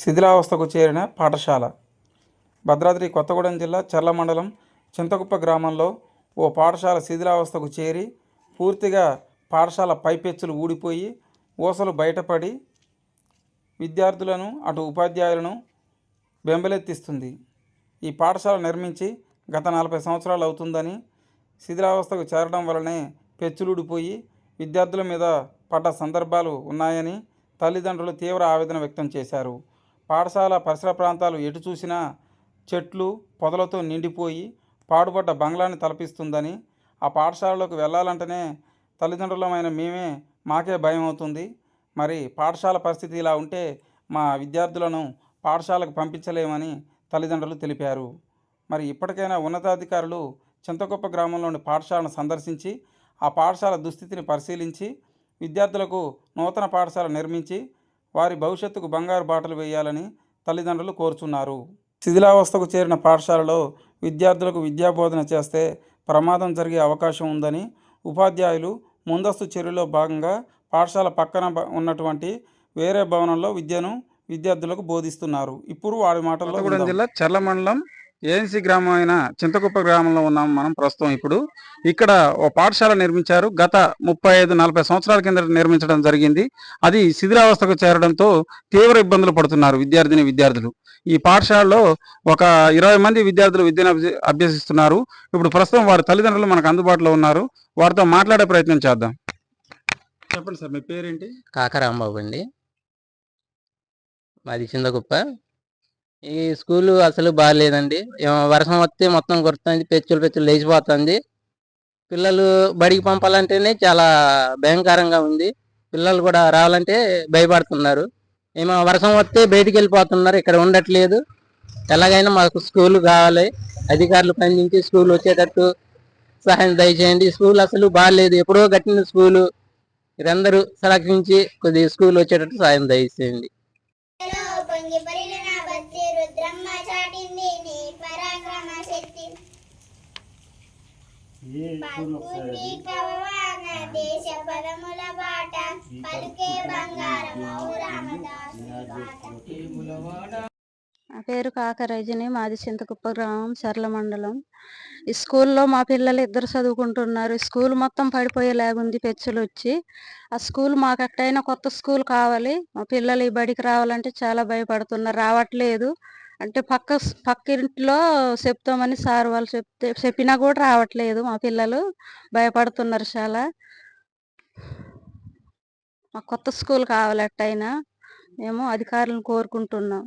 శిథిలావస్థకు చేరిన పాఠశాల. భద్రాద్రి కొత్తగూడెం జిల్లా చర్ల మండలం చింతకుప్ప గ్రామంలో ఓ పాఠశాల శిథిలావస్థకు చేరి పూర్తిగా పాఠశాల పైపెచ్చులు ఊడిపోయి ఊసలు బయటపడి విద్యార్థులను అటు ఉపాధ్యాయులను బెంబలెత్తిస్తుంది. ఈ పాఠశాల నిర్మించి గత నలభై సంవత్సరాలు అవుతుందని శిథిలావస్థకు చేరడం వలనే పెచ్చులుడిపోయి విద్యార్థుల మీద పడ్డ సందర్భాలు ఉన్నాయని తల్లిదండ్రులు తీవ్ర ఆవేదన వ్యక్తం చేశారు. పాఠశాల పరిసర ప్రాంతాలు ఎటు చూసినా చెట్లు పొదలతో నిండిపోయి పాడుపడ్డ బంగ్లాన్ని తలపిస్తుందని ఆ పాఠశాలలోకి వెళ్ళాలంటేనే తల్లిదండ్రులమైన మేమే మాకే భయం అవుతుంది. మరి పాఠశాల పరిస్థితి ఇలా ఉంటే మా విద్యార్థులను పాఠశాలకు పంపించలేమని తల్లిదండ్రులు తెలిపారు. మరి ఇప్పటికైనా ఉన్నతాధికారులు చింతకొప్ప గ్రామంలోని పాఠశాలను సందర్శించి ఆ పాఠశాల దుస్థితిని పరిశీలించి విద్యార్థులకు నూతన పాఠశాల నిర్మించి వారి భవిష్యత్తుకు బంగారు బాటలు వేయాలని తల్లిదండ్రులు కోరుచున్నారు. శిథిలావస్థకు చేరిన పాఠశాలలో విద్యార్థులకు విద్యాబోధన చేస్తే ప్రమాదం జరిగే అవకాశం ఉందని ఉపాధ్యాయులు ముందస్తు చర్యలో భాగంగా పాఠశాల పక్కన ఉన్నటువంటి వేరే భవనంలో విద్యను విద్యార్థులకు బోధిస్తున్నారు. ఇప్పుడు వాడి మాటల్లో జిల్లా చర్ల మండలం ఏఎన్సీ గ్రామం అయిన చింతకుప్ప గ్రామంలో ఉన్నాం మనం ప్రస్తుతం ఇప్పుడు. ఇక్కడ ఓ పాఠశాల నిర్మించారు. గత ముప్పై ఐదు నలభై సంవత్సరాల కింద నిర్మించడం జరిగింది. అది శిథిరావస్థకు చేరడంతో తీవ్ర ఇబ్బందులు పడుతున్నారు విద్యార్థిని విద్యార్థులు. ఈ పాఠశాలలో ఒక ఇరవై మంది విద్యార్థులు విద్యను అభ్యసిస్తున్నారు. ఇప్పుడు ప్రస్తుతం వారి తల్లిదండ్రులు మనకు అందుబాటులో ఉన్నారు. వారితో మాట్లాడే ప్రయత్నం చేద్దాం. చెప్పండి సార్ మీ పేరేంటి? కాకరాంబాబు అండి. మాది చిందకుప్ప ఈ స్కూలు అసలు బాగాలేదండి ఏమో వర్షం వస్తే మొత్తం కొడుతుంది పెచ్చులు పెచ్చులు లేచిపోతుంది. పిల్లలు బడికి పంపాలంటేనే చాలా భయంకరంగా ఉంది. పిల్లలు కూడా రావాలంటే భయపడుతున్నారు. ఏమో వర్షం వస్తే బయటికి వెళ్ళిపోతున్నారు ఇక్కడ ఉండట్లేదు. ఎలాగైనా మాకు స్కూల్ కావాలి. అధికారులు పనిచేసి స్కూల్ వచ్చేటట్టు సహాయం దయచేయండి. స్కూల్ అసలు బాగాలేదు ఎప్పుడో కట్టిన స్కూలు. ఇదందరూ సహకరించి కొద్దిగా స్కూల్ వచ్చేటట్టు సాయం దయచేయండి. పొంగి పరిలిన భక్తి రుద్రమ్మ చాటింది నీ పరాక్రమ శక్తి. దేశ పదముల బాట పలుకే బంగారం రామదాసు పేరు కాక రజని మాది చింతకుప్ప గ్రామం చర్ల మండలం. ఈ స్కూల్లో మా పిల్లలు ఇద్దరు చదువుకుంటున్నారు. స్కూల్ మొత్తం పడిపోయేలాగుంది పెచ్చులు వచ్చి ఆ స్కూల్ మాకు ఎక్కడైనా కొత్త స్కూల్ కావాలి. మా పిల్లలు ఈ బడికి రావాలంటే చాలా భయపడుతున్నారు. రావట్లేదు. అంటే పక్క పక్క ఇంట్లో చెప్తామని సార్ వాళ్ళు చెప్తే చెప్పినా కూడా రావట్లేదు మా పిల్లలు. భయపడుతున్నారు చాలా. మాకు కొత్త స్కూల్ కావాలి ఎట్టయినా మేము అధికారులను కోరుకుంటున్నాం.